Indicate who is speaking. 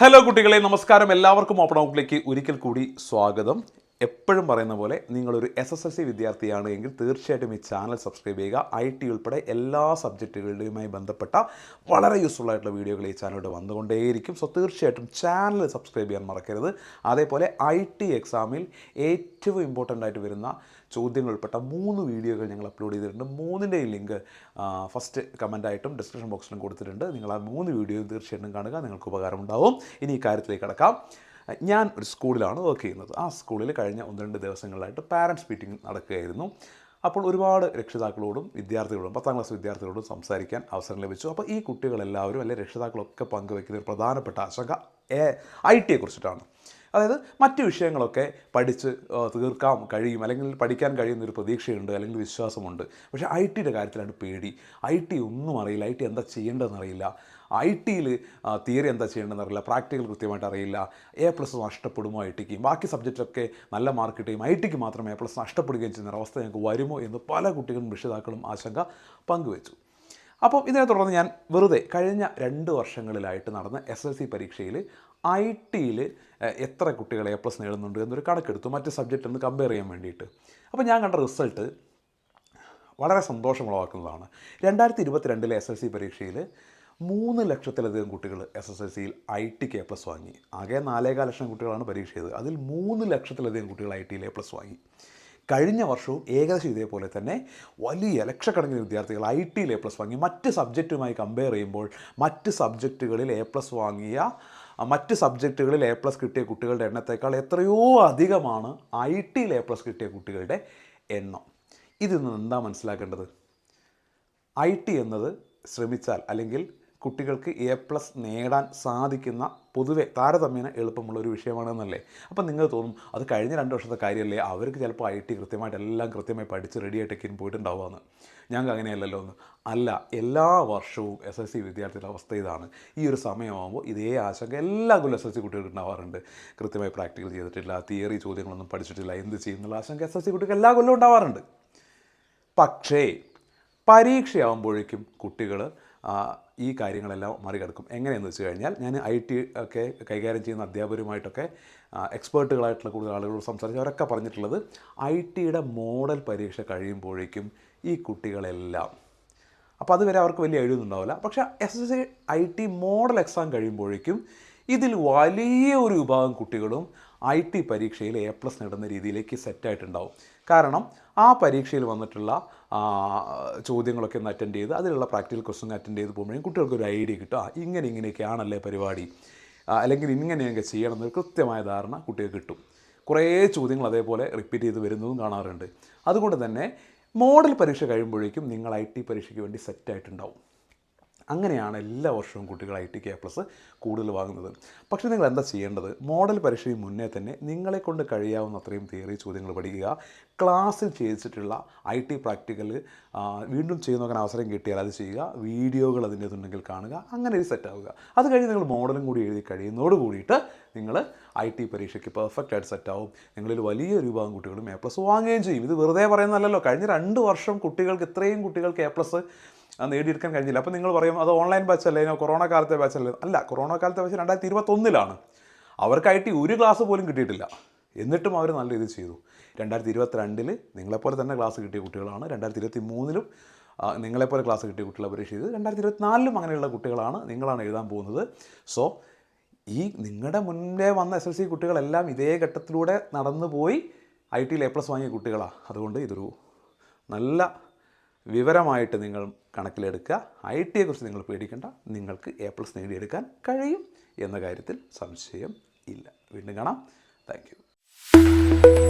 Speaker 1: Hello കുട്ടികളെ. നമസ്കാരം. എല്ലാവർക്കും ഓപ്പൺ ഔട്ടിലേക്ക് ഒരിക്കൽ കൂടി സ്വാഗതം. എപ്പോഴും പറയുന്ന പോലെ നിങ്ങളൊരു എസ് എസ് എൽ സി വിദ്യാർത്ഥിയാണ് എങ്കിൽ തീർച്ചയായിട്ടും ഈ ചാനൽ സബ്സ്ക്രൈബ് ചെയ്യുക. ഐ ടി ഉൾപ്പെടെ എല്ലാ സബ്ജക്റ്റുകളുടെയുമായി ബന്ധപ്പെട്ട വളരെ യൂസ്ഫുൾ ആയിട്ടുള്ള വീഡിയോകൾ ഈ ചാനലിലൂടെ വന്നുകൊണ്ടേയിരിക്കും. സോ തീർച്ചയായിട്ടും ചാനൽ സബ്സ്ക്രൈബ് ചെയ്യാൻ മറക്കരുത്. അതേപോലെ ഐ ടി എക്സാമിൽ ഏറ്റവും ഇമ്പോർട്ടന്റ് ആയിട്ട് വരുന്ന ചോദ്യങ്ങൾ ഉൾപ്പെട്ട മൂന്ന് വീഡിയോകൾ ഞങ്ങൾ അപ്ലോഡ് ചെയ്തിട്ടുണ്ട്. മൂന്നിന്റെയും ലിങ്ക് ഫസ്റ്റ് കമന്റായിട്ടും ഡിസ്ക്രിപ്ഷൻ ബോക്സിലും കൊടുത്തിട്ടുണ്ട്. നിങ്ങൾ ആ മൂന്ന് വീഡിയോയും തീർച്ചയായിട്ടും കാണുക. നിങ്ങൾക്ക് ഉപകാരമുണ്ടാവും. ഇനി ഈ കാര്യത്തിലേക്ക് കടക്കാം. ഞാൻ ഒരു സ്കൂളിലാണ് വർക്ക് ചെയ്യുന്നത്. ആ സ്കൂളിൽ കഴിഞ്ഞ ഒന്ന് രണ്ട് ദിവസങ്ങളിലായിട്ട് പാരൻസ് മീറ്റിംഗ് നടക്കുകയായിരുന്നു. അപ്പോൾ ഒരുപാട് രക്ഷിതാക്കളോടും വിദ്യാർത്ഥികളോടും പത്താം ക്ലാസ് വിദ്യാർത്ഥികളോടും സംസാരിക്കാൻ അവസരം ലഭിച്ചു. അപ്പോൾ ഈ കുട്ടികളെല്ലാവരും അല്ലെങ്കിൽ രക്ഷിതാക്കളൊക്കെ പങ്കുവയ്ക്കുന്ന ഒരു പ്രധാനപ്പെട്ട ആശങ്ക ഐ ടിയെ കുറിച്ചിട്ടാണ്. അതായത് മറ്റു വിഷയങ്ങളൊക്കെ പഠിച്ച് തീർക്കാം തീർക്കാൻ കഴിയും അല്ലെങ്കിൽ പഠിക്കാൻ കഴിയുന്ന ഒരു പ്രതീക്ഷയുണ്ട് അല്ലെങ്കിൽ വിശ്വാസമുണ്ട്. പക്ഷേ ഐ ടിയുടെ കാര്യത്തിലാണ് പേടി. ഐ ടി ഒന്നും അറിയില്ല. ഐ ടി എന്താ ചെയ്യേണ്ടതെന്ന് അറിയില്ല. ഐ ടിയിൽ തിയറി എന്താ ചെയ്യേണ്ടതെന്ന് അറിയില്ല. പ്രാക്ടിക്കൽ കൃത്യമായിട്ട് അറിയില്ല. എ പ്ലസ് നഷ്ടപ്പെടുമോ ഐ ടിക്ക്? ബാക്കി സബ്ജക്റ്റൊക്കെ നല്ല മാർക്ക് കിട്ടുകയും ഐ ടിക്ക് മാത്രം എ പ്ലസ് നഷ്ടപ്പെടുകയും ചെയ്യുന്ന ഒരവസ്ഥ ഞങ്ങൾക്ക് വരുമോ എന്ന് പല കുട്ടികളും രക്ഷിതാക്കളും ആശങ്ക പങ്കുവച്ചു. അപ്പോൾ ഇതിനെ തുടർന്ന് ഞാൻ വെറുതെ കഴിഞ്ഞ രണ്ട് വർഷങ്ങളിലായിട്ട് നടന്ന എസ് എൽ സി പരീക്ഷയിൽ ഐ ടിയിൽ എത്ര കുട്ടികൾ എ പ്ലസ് നേടുന്നുണ്ട് എന്നൊരു കണക്കെടുത്തു. മറ്റ് സബ്ജക്റ്റ് ഒന്ന് കമ്പയർ ചെയ്യാൻ വേണ്ടിയിട്ട്. അപ്പോൾ ഞാൻ കണ്ട റിസൾട്ട് വളരെ സന്തോഷമുളവാക്കുന്നതാണ്. രണ്ടായിരത്തി ഇരുപത്തിരണ്ടിലെ എസ് എൽ സി പരീക്ഷയിൽ മൂന്ന് ലക്ഷത്തിലധികം കുട്ടികൾ എസ് എസ് എൽ സിയിൽ ഐ ടിക്ക് എ പ്ലസ് വാങ്ങി. ആകെ നാലേകാൽ ലക്ഷം കുട്ടികളാണ് പരീക്ഷ ചെയ്തത്. അതിൽ മൂന്ന് ലക്ഷത്തിലധികം കുട്ടികൾ ഐ ടിയിൽ എ പ്ലസ് വാങ്ങി. കഴിഞ്ഞ വർഷവും ഏകദേശം ഇതേപോലെ തന്നെ വലിയ ലക്ഷക്കണക്കിന് വിദ്യാർത്ഥികൾ ഐ ടിയിൽ എ പ്ലസ് വാങ്ങി. മറ്റ് സബ്ജക്റ്റുമായി കമ്പയർ ചെയ്യുമ്പോൾ മറ്റ് സബ്ജക്റ്റുകളിൽ എ പ്ലസ് വാങ്ങിയ മറ്റ് സബ്ജക്റ്റുകളിൽ എ പ്ലസ് കിട്ടിയ കുട്ടികളുടെ എണ്ണത്തേക്കാൾ എത്രയോ അധികമാണ് ഐ ടിയിൽ എ പ്ലസ് കിട്ടിയ കുട്ടികളുടെ എണ്ണം. ഇതിൽ നിന്ന് എന്താ മനസ്സിലാക്കേണ്ടത്? ഐ ടി എന്നത് ശ്രമിച്ചാൽ അല്ലെങ്കിൽ കുട്ടികൾക്ക് എ പ്ലസ് നേടാൻ സാധിക്കുന്ന പൊതുവെ താരതമ്യേന എളുപ്പമുള്ള ഒരു വിഷയമാണെന്നല്ലേ? അപ്പം നിങ്ങൾ തോന്നും അത് കഴിഞ്ഞ രണ്ട് വർഷത്തെ കാര്യമല്ലേ അവർക്ക് ചിലപ്പോൾ ഐ ടി കൃത്യമായിട്ട് എല്ലാം കൃത്യമായി പഠിച്ച് റെഡി ആയിട്ടൊക്കെ പോയിട്ടുണ്ടാവുമെന്ന് ഞങ്ങൾക്ക് അങ്ങനെയല്ലല്ലോ എന്ന്. അല്ല എല്ലാ വർഷവും എസ് എസ് സി വിദ്യാർത്ഥികളുടെ അവസ്ഥ ഇതാണ്. ഈ ഒരു സമയമാകുമ്പോൾ ഇതേ ആശങ്ക എല്ലാ കൊല്ലം എസ് എസ് സി കുട്ടികൾക്ക് ഉണ്ടാവാറുണ്ട്. കൃത്യമായി പ്രാക്ടിക്കൽ ചെയ്തിട്ടില്ല തിയറി ചോദ്യങ്ങളൊന്നും പഠിച്ചിട്ടില്ല എന്ത് ചെയ്യുന്നുള്ള ആശങ്ക എസ് എസ് സി കുട്ടികൾക്ക് എല്ലാ കൊല്ലവും ഉണ്ടാവാറുണ്ട്. പക്ഷേ പരീക്ഷയാകുമ്പോഴേക്കും കുട്ടികൾ ഈ കാര്യങ്ങളെല്ലാം മറികടക്കും. എങ്ങനെയെന്ന് വെച്ച് കഴിഞ്ഞാൽ ഞാൻ ഐ ടി ഒക്കെ കൈകാര്യം ചെയ്യുന്ന അധ്യാപകരുമായിട്ടൊക്കെ എക്സ്പേർട്ടുകളായിട്ടുള്ള കൂടുതൽ ആളുകളോട് സംസാരിച്ച് അവരൊക്കെ പറഞ്ഞിട്ടുള്ളത് ഐ ടിയുടെ മോഡൽ പരീക്ഷ കഴിയുമ്പോഴേക്കും ഈ കുട്ടികളെല്ലാം. അപ്പോൾ അതുവരെ അവർക്ക് വലിയ എഴുതുന്നുണ്ടാവില്ല. പക്ഷേ S S I T model exam കഴിയുമ്പോഴേക്കും ഇതിൽ വലിയ ഒരു വിഭാഗം കുട്ടികളും ഐ ടി പരീക്ഷയിൽ എ പ്ലസ് നേടുന്ന രീതിയിലേക്ക് സെറ്റായിട്ടുണ്ടാവും കാരണം ആ പരീക്ഷയിൽ വന്നിട്ടുള്ള ചോദ്യങ്ങളൊക്കെ ഒന്ന് അറ്റൻഡ് ചെയ്ത് അതിലുള്ള പ്രാക്ടിക്കൽ ക്വസ്റ്റ്യൻ അറ്റൻഡ് ചെയ്ത് പോകുമ്പോഴേക്കും കുട്ടികൾക്ക് ഒരു ഐഡിയ കിട്ടും. ആ ഇങ്ങനെ ഇങ്ങനെയൊക്കെയാണല്ലേ പരിപാടി? അല്ലെങ്കിൽ ഇങ്ങനെയൊക്കെ ചെയ്യണം എന്നൊരു കൃത്യമായ ധാരണ കുട്ടികൾക്ക് കിട്ടും. കുറേ ചോദ്യങ്ങൾ അതേപോലെ റിപ്പീറ്റ് ചെയ്ത് വരുന്നതും കാണാറുണ്ട്. അതുകൊണ്ട് തന്നെ മോഡൽ പരീക്ഷ കഴിയുമ്പോഴേക്കും നിങ്ങൾ ഐ ടി പരീക്ഷയ്ക്ക് വേണ്ടി സെറ്റായിട്ടുണ്ടാവും അങ്ങനെയാണ് എല്ലാ വർഷവും കുട്ടികൾ ഐ ടി കെ പ്ലസ് കൂടുതൽ വാങ്ങുന്നത്. പക്ഷേ നിങ്ങൾ എന്താ ചെയ്യേണ്ടത്? മോഡൽ പരീക്ഷയ്ക്ക് മുന്നേ തന്നെ നിങ്ങളെ കൊണ്ട് കഴിയാവുന്ന അത്രയും തിയറി ചോദ്യങ്ങൾ പഠിക്കുക. ക്ലാസ്സിൽ ചെയ്തിട്ടുള്ള ഐ ടി പ്രാക്ടിക്കൽ വീണ്ടും ചെയ്ത് നോക്കാൻ അവസരം കിട്ടിയാൽ അത് ചെയ്യുക. വീഡിയോകൾ അതിന്റെ ഇതുണ്ടെങ്കിൽ കാണുക. അങ്ങനെ ഒരു സെറ്റാവുക അത് കഴിഞ്ഞ് നിങ്ങൾ മോഡലും കൂടി എഴുതി കഴിയുന്നതോട് കൂടിയിട്ട് നിങ്ങൾ ഐ ടി പരീക്ഷയ്ക്ക് പെർഫെക്റ്റ് ആയിട്ട് സെറ്റ് ആവും. നിങ്ങളിൽ വലിയ വിഭാഗം കുട്ടികളും എ പ്ലസ് വാങ്ങുകയും ചെയ്യും. ഇത് വെറുതെ പറയുന്നതല്ലല്ലോ. കഴിഞ്ഞ രണ്ട് വർഷം കുട്ടികൾക്ക് ഇത്രയും കുട്ടികൾക്ക് എ പ്ലസ് നേടിയെടുക്കാൻ കഴിഞ്ഞില്ല. അപ്പോൾ നിങ്ങൾ പറയും അത് ഓൺലൈൻ ബാച്ച് അല്ലേ? കൊറോണ കാലത്തെ ബാച്ച് അല്ലേ? അല്ല കൊറോണ കാലത്തെ ബാച്ച് രണ്ടായിരത്തി ഇരുപത്തൊന്നിലാണ് അവർക്ക് ഐ ടി ഒരു ക്ലാസ് പോലും കിട്ടിയിട്ടില്ല. എന്നിട്ടും അവർ നല്ല രീതിയിൽ ചെയ്തു. രണ്ടായിരത്തി ഇരുപത്തിരണ്ടിൽ നിങ്ങളെപ്പോലെ തന്നെ ക്ലാസ് കിട്ടിയ കുട്ടികളാണ്. രണ്ടായിരത്തി ഇരുപത്തി മൂന്നിലും നിങ്ങളെപ്പോലെ ക്ലാസ് കിട്ടിയ കുട്ടികളെ പരീക്ഷ ചെയ്ത് രണ്ടായിരത്തി ഇരുപത്തിനാലിലും അങ്ങനെയുള്ള കുട്ടികളാണ് നിങ്ങളാണ് എഴുതാൻ പോകുന്നത്. സോ ഈ നിങ്ങളുടെ മുന്നേ വന്ന എസ് എൽ സി കുട്ടികളെല്ലാം ഇതേ ഘട്ടത്തിലൂടെ നടന്നു പോയി ഐ ടിയിൽ എ പ്ലസ് വാങ്ങിയ കുട്ടികളാണ് അതുകൊണ്ട് ഇതൊരു നല്ല വിവരമായിട്ട് നിങ്ങൾ കണക്കിലെടുക്കുക. ഐ ടിയെക്കുറിച്ച് നിങ്ങൾ പേടിക്കേണ്ട. നിങ്ങൾക്ക് എ പ്ലസ് നേടിയെടുക്കാൻ കഴിയും എന്ന കാര്യത്തിൽ സംശയം ഇല്ല. വീണ്ടും കാണാം. താങ്ക്